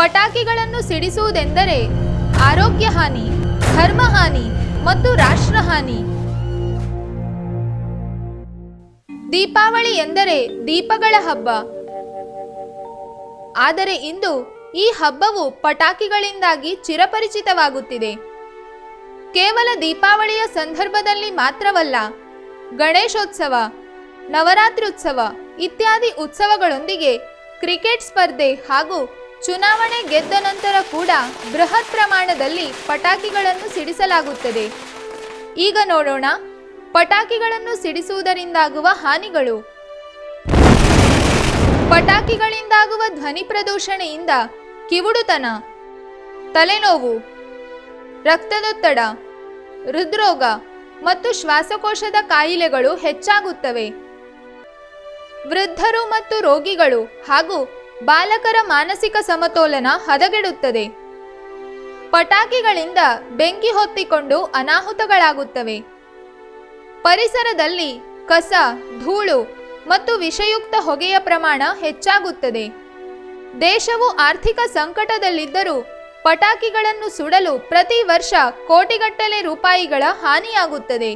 ಪಟಾಕಿಗಳನ್ನು ಸಿಡಿಸುವುದೆಂದರೆ ಆರೋಗ್ಯ ಹಾನಿ, ಧರ್ಮ ಹಾನಿ ಮತ್ತು ರಾಷ್ಟ್ರ ಹಾನಿ. ದೀಪಾವಳಿ ಎಂದರೆ ದೀಪಗಳ ಹಬ್ಬ. ಆದರೆ ಇಂದು ಈ ಹಬ್ಬವು ಪಟಾಕಿಗಳಿಂದಾಗಿ ಚಿರಪರಿಚಿತವಾಗುತ್ತಿದೆ. ಕೇವಲ ದೀಪಾವಳಿಯ ಸಂದರ್ಭದಲ್ಲಿ ಮಾತ್ರವಲ್ಲ, ಗಣೇಶೋತ್ಸವ, ನವರಾತ್ರಿ ಉತ್ಸವ ಇತ್ಯಾದಿ ಉತ್ಸವಗಳೊಂದಿಗೆ ಕ್ರಿಕೆಟ್ ಸ್ಪರ್ಧೆ ಹಾಗೂ ಚುನಾವಣೆ ಗೆದ್ದ ನಂತರ ಕೂಡ ಬೃಹತ್ ಪ್ರಮಾಣದಲ್ಲಿ ಪಟಾಕಿಗಳನ್ನು ಸಿಡಿಸಲಾಗುತ್ತದೆ. ಈಗ ನೋಡೋಣ, ಪಟಾಕಿಗಳನ್ನು ಸಿಡಿಸುವುದರಿಂದಾಗುವ ಹಾನಿಗಳು. ಪಟಾಕಿಗಳಿಂದಾಗುವ ಧ್ವನಿ ಪ್ರದೂಷಣೆಯಿಂದ ಕಿವುಡುತನ, ತಲೆನೋವು, ರಕ್ತದೊತ್ತಡ, ಹೃದ್ರೋಗ ಮತ್ತು ಶ್ವಾಸಕೋಶದ ಕಾಯಿಲೆಗಳು ಹೆಚ್ಚಾಗುತ್ತವೆ. ವೃದ್ಧರು ಮತ್ತು ರೋಗಿಗಳು ಹಾಗೂ ಬಾಲಕರ ಮಾನಸಿಕ ಸಮತೋಲನ ಹದಗೆಡುತ್ತದೆ. ಪಟಾಕಿಗಳಿಂದ ಬೆಂಕಿ ಹೊತ್ತಿಕೊಂಡು ಅನಾಹುತಗಳಾಗುತ್ತವೆ. ಪರಿಸರದಲ್ಲಿ ಕಸ, ಧೂಳು ಮತ್ತು ವಿಷಯುಕ್ತ ಹೊಗೆಯ ಪ್ರಮಾಣ ಹೆಚ್ಚಾಗುತ್ತದೆ. ದೇಶವು ಆರ್ಥಿಕ ಸಂಕಟದಲ್ಲಿದ್ದರೂ ಪಟಾಕಿಗಳನ್ನು ಸುಡಲು ಪ್ರತಿ ವರ್ಷ ಕೋಟಿಗಟ್ಟಲೆ ರೂಪಾಯಿಗಳ ಹಾನಿಯಾಗುತ್ತದೆ.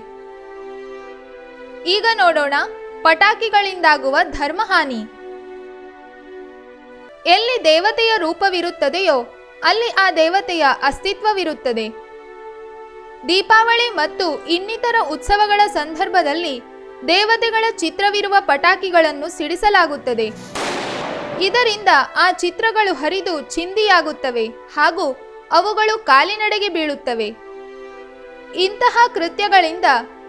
ಈಗ ನೋಡೋಣ ಪಟಾಕಿಗಳಿಂದಾಗುವ ಧರ್ಮಹಾನಿ. ಎಲ್ಲಿ ದೇವತೆಯ ರೂಪವಿರುತ್ತದೆಯೋ ಅಲ್ಲಿ ಆ ದೇವತೆಯ ಅಸ್ತಿತ್ವವಿರುತ್ತದೆ. ದೀಪಾವಳಿ ಮತ್ತು ಇನ್ನಿತರ ಉತ್ಸವಗಳ ಸಂದರ್ಭದಲ್ಲಿ ದೇವತೆಗಳ ಚಿತ್ರವಿರುವ ಪಟಾಕಿಗಳನ್ನು ಸಿಡಿಸಲಾಗುತ್ತದೆ. ಇದರಿಂದ ಆ ಚಿತ್ರಗಳು ಹರಿದು ಚಿಂದಿಯಾಗುತ್ತವೆ ಹಾಗೂ ಅವುಗಳು ಕಾಲಿನಡೆಗೆ ಬೀಳುತ್ತವೆ. ಇಂತಹ ಕೃತ್ಯಗಳಿಂದ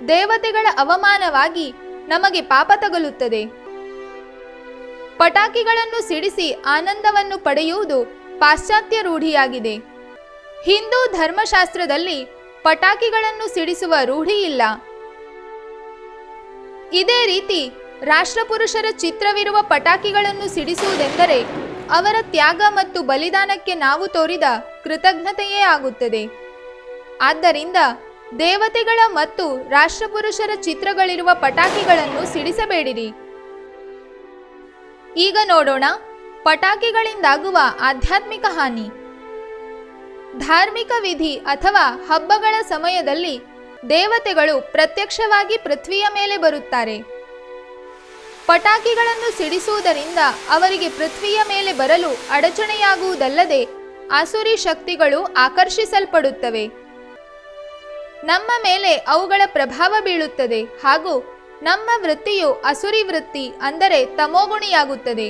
ದೇವತೆಗಳ ಅವಮಾನವಾಗಿ ನಮಗೆ ಪಾಪ ತಗುಲುತ್ತದೆ. ಪಟಾಕಿಗಳನ್ನು ಸಿಡಿಸಿ ಆನಂದವನ್ನು ಪಡೆಯುವುದು ಪಾಶ್ಚಾತ್ಯ ರೂಢಿಯಾಗಿದೆ. ಹಿಂದೂ ಧರ್ಮಶಾಸ್ತ್ರದಲ್ಲಿ ಪಟಾಕಿಗಳನ್ನು ಸಿಡಿಸುವ ರೂಢಿ ಇಲ್ಲ. ಇದೇ ರೀತಿ ರಾಷ್ಟ್ರಪುರುಷರ ಚಿತ್ರವಿರುವ ಪಟಾಕಿಗಳನ್ನು ಸಿಡಿಸುವುದೆಂದರೆ ಅವರ ತ್ಯಾಗ ಮತ್ತು ಬಲಿದಾನಕ್ಕೆ ನಾವು ತೋರಿದ ಕೃತಜ್ಞತೆಯೇ ಆಗುತ್ತದೆ. ಆದ್ದರಿಂದ ದೇವತೆಗಳ ಮತ್ತು ರಾಷ್ಟ್ರಪುರುಷರ ಚಿತ್ರಗಳಿರುವ ಪಟಾಕಿಗಳನ್ನು ಸಿಡಿಸಬೇಡಿರಿ. ಈಗ ನೋಡೋಣ ಪಟಾಕಿಗಳಿಂದಾಗುವ ಆಧ್ಯಾತ್ಮಿಕ ಹಾನಿ. ಧಾರ್ಮಿಕ ವಿಧಿ ಅಥವಾ ಹಬ್ಬಗಳ ಸಮಯದಲ್ಲಿ ದೇವತೆಗಳು ಪ್ರತ್ಯಕ್ಷವಾಗಿ ಪೃಥ್ವಿಯ ಮೇಲೆ ಬರುತ್ತಾರೆ. ಪಟಾಕಿಗಳನ್ನು ಸಿಡಿಸುವುದರಿಂದ ಅವರಿಗೆ ಪೃಥ್ವಿಯ ಮೇಲೆ ಬರಲು ಅಡಚಣೆಯಾಗುವುದಲ್ಲದೆ ಆಸುರಿ ಶಕ್ತಿಗಳು ಆಕರ್ಷಿಸಲ್ಪಡುತ್ತವೆ. ನಮ್ಮ ಮೇಲೆ ಅವುಗಳ ಪ್ರಭಾವ ಬೀಳುತ್ತದೆ ಹಾಗೂ ನಮ್ಮ ವೃತ್ತಿಯು ಅಸುರಿ ವೃತ್ತಿ ಅಂದರೆ ತಮೋಗುಣಿಯಾಗುತ್ತದೆ.